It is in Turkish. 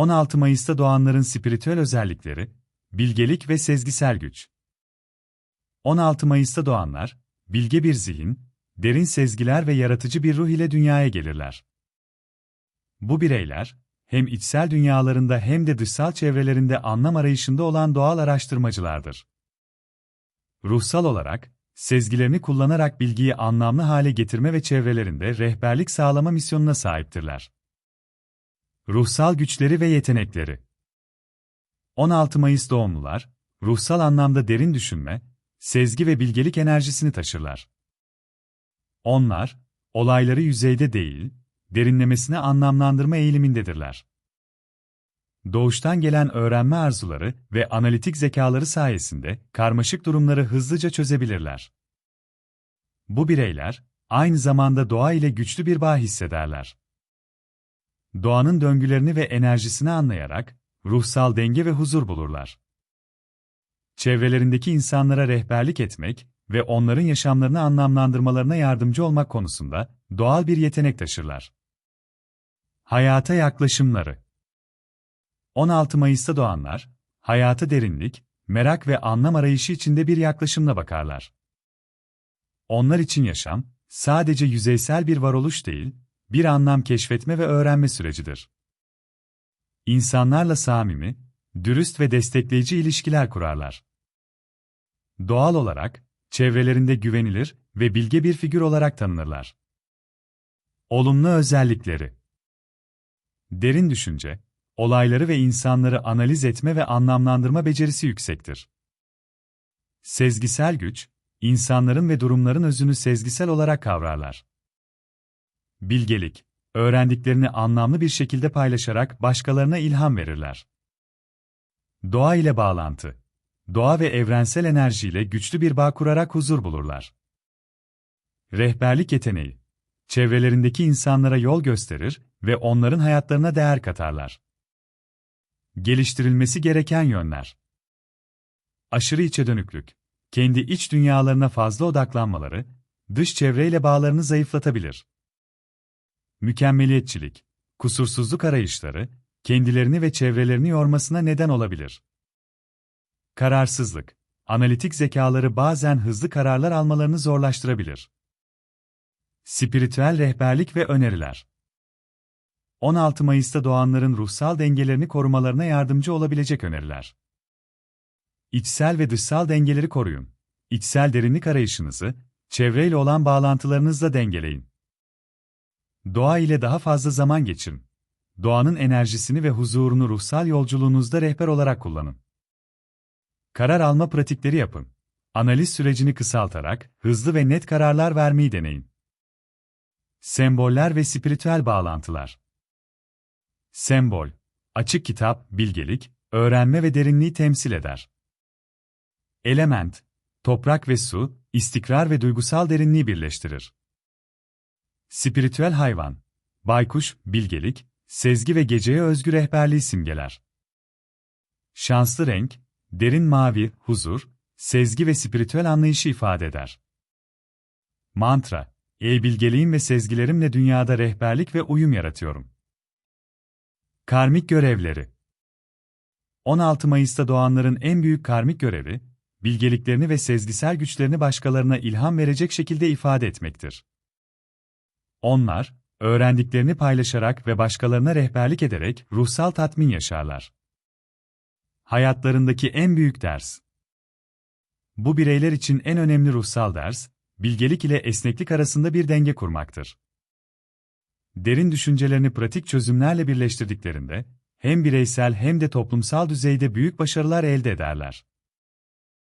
16 Mayıs'ta doğanların spiritüel özellikleri, bilgelik ve sezgisel güç. 16 Mayıs'ta doğanlar, bilge bir zihin, derin sezgiler ve yaratıcı bir ruh ile dünyaya gelirler. Bu bireyler, hem içsel dünyalarında hem de dışsal çevrelerinde anlam arayışında olan doğal araştırmacılardır. Ruhsal olarak, sezgilerini kullanarak bilgiyi anlamlı hale getirme ve çevrelerinde rehberlik sağlama misyonuna sahiptirler. Ruhsal güçleri ve yetenekleri 16 Mayıs doğumlular, ruhsal anlamda derin düşünme, sezgi ve bilgelik enerjisini taşırlar. Onlar, olayları yüzeyde değil, derinlemesine anlamlandırma eğilimindedirler. Doğuştan gelen öğrenme arzuları ve analitik zekaları sayesinde karmaşık durumları hızlıca çözebilirler. Bu bireyler, aynı zamanda doğa ile güçlü bir bağ hissederler. Doğanın döngülerini ve enerjisini anlayarak, ruhsal denge ve huzur bulurlar. Çevrelerindeki insanlara rehberlik etmek ve onların yaşamlarını anlamlandırmalarına yardımcı olmak konusunda doğal bir yetenek taşırlar. Hayata yaklaşımları 16 Mayıs'ta doğanlar, hayata derinlik, merak ve anlam arayışı içinde bir yaklaşımla bakarlar. Onlar için yaşam, sadece yüzeysel bir varoluş değil, bir anlam keşfetme ve öğrenme sürecidir. İnsanlarla samimi, dürüst ve destekleyici ilişkiler kurarlar. Doğal olarak, çevrelerinde güvenilir ve bilge bir figür olarak tanınırlar. Olumlu özellikleri Derin düşünce, olayları ve insanları analiz etme ve anlamlandırma becerisi yüksektir. Sezgisel güç, insanların ve durumların özünü sezgisel olarak kavrarlar. Bilgelik, öğrendiklerini anlamlı bir şekilde paylaşarak başkalarına ilham verirler. Doğa ile bağlantı, doğa ve evrensel enerjiyle güçlü bir bağ kurarak huzur bulurlar. Rehberlik yeteneği, çevrelerindeki insanlara yol gösterir ve onların hayatlarına değer katarlar. Geliştirilmesi gereken yönler. Aşırı içe dönüklük, kendi iç dünyalarına fazla odaklanmaları, dış çevreyle bağlarını zayıflatabilir. Mükemmeliyetçilik, kusursuzluk arayışları, kendilerini ve çevrelerini yormasına neden olabilir. Kararsızlık, analitik zekaları bazen hızlı kararlar almalarını zorlaştırabilir. Spiritüel rehberlik ve öneriler 16 Mayıs'ta doğanların ruhsal dengelerini korumalarına yardımcı olabilecek öneriler. İçsel ve dışsal dengeleri koruyun. İçsel derinlik arayışınızı, çevreyle olan bağlantılarınızla dengeleyin. Doğa ile daha fazla zaman geçirin. Doğanın enerjisini ve huzurunu ruhsal yolculuğunuzda rehber olarak kullanın. Karar alma pratikleri yapın. Analiz sürecini kısaltarak hızlı ve net kararlar vermeyi deneyin. Semboller ve spiritüel bağlantılar. Sembol, açık kitap, bilgelik, öğrenme ve derinliği temsil eder. Element, toprak ve su, istikrar ve duygusal derinliği birleştirir. Spiritüel hayvan, baykuş, bilgelik, sezgi ve geceye özgü rehberliği simgeler. Şanslı renk, derin mavi, huzur, sezgi ve spiritüel anlayışı ifade eder. Mantra, ey bilgeliğim ve sezgilerimle dünyada rehberlik ve uyum yaratıyorum. Karmik görevleri 16 Mayıs'ta doğanların en büyük karmik görevi, bilgeliklerini ve sezgisel güçlerini başkalarına ilham verecek şekilde ifade etmektir. Onlar, öğrendiklerini paylaşarak ve başkalarına rehberlik ederek ruhsal tatmin yaşarlar. Hayatlarındaki en büyük ders. Bu bireyler için en önemli ruhsal ders, bilgelik ile esneklik arasında bir denge kurmaktır. Derin düşüncelerini pratik çözümlerle birleştirdiklerinde, hem bireysel hem de toplumsal düzeyde büyük başarılar elde ederler.